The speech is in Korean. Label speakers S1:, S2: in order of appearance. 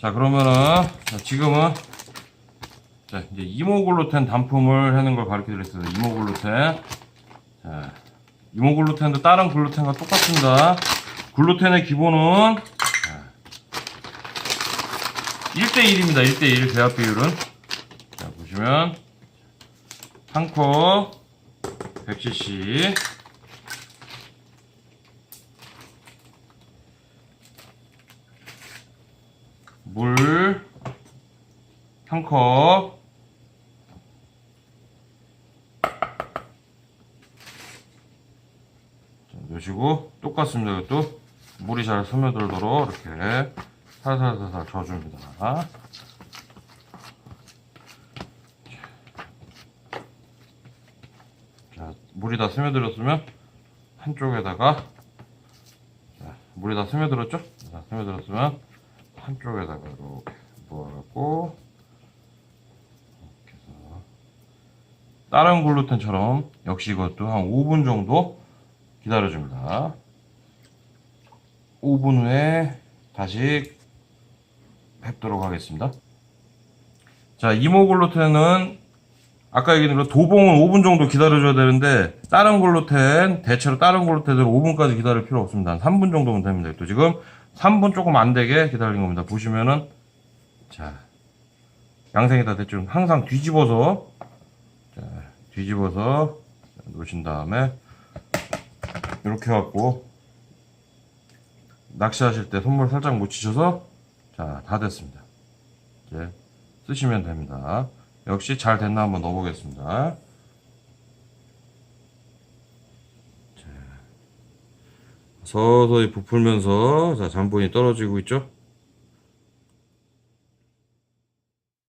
S1: 자 그러면은 자, 지금은 자 이제 이모글루텐 단품을 하는 걸 가르쳐 드렸어요. 이모글루텐. 자 이모글루텐도 다른 글루텐과 똑같습니다. 글루텐의 기본은 1대1입니다. 1대1 배합 비율은 자 보시면 한컵 100cc 물한 컵. 자, 넣으시고 똑같습니다. 이것도 물이 잘 스며들도록 이렇게 살살살살 져줍니다. 자, 물이 다 스며들었으면 한쪽에다가 자, 물이 다 스며들었죠? 자, 스며들었으면 한쪽에다가 이렇게 부어갖고 이렇게 해서 다른 글루텐처럼 역시 이것도 한 5분 정도 기다려줍니다. 5분 후에 다시 뵙도록 하겠습니다. 자, 이모글루텐은 아까 얘기한 대로 도봉은 5분 정도 기다려줘야 되는데 다른 글루텐 대체로 다른 글루텐은 5분까지 기다릴 필요 없습니다. 한 3분 정도면 됩니다. 또 지금 3분 조금 안 되게 기다린 겁니다. 보시면은 자 양생이 다 됐죠. 항상 뒤집어서 자, 뒤집어서 놓으신 다음에 이렇게 해갖고 낚시하실 때 손물 살짝 묻히셔서 자 다 됐습니다. 이제 쓰시면 됩니다. 역시 잘 됐나 한번 넣어보겠습니다. 자, 서서히 부풀면서 자 잠본이 떨어지고 있죠.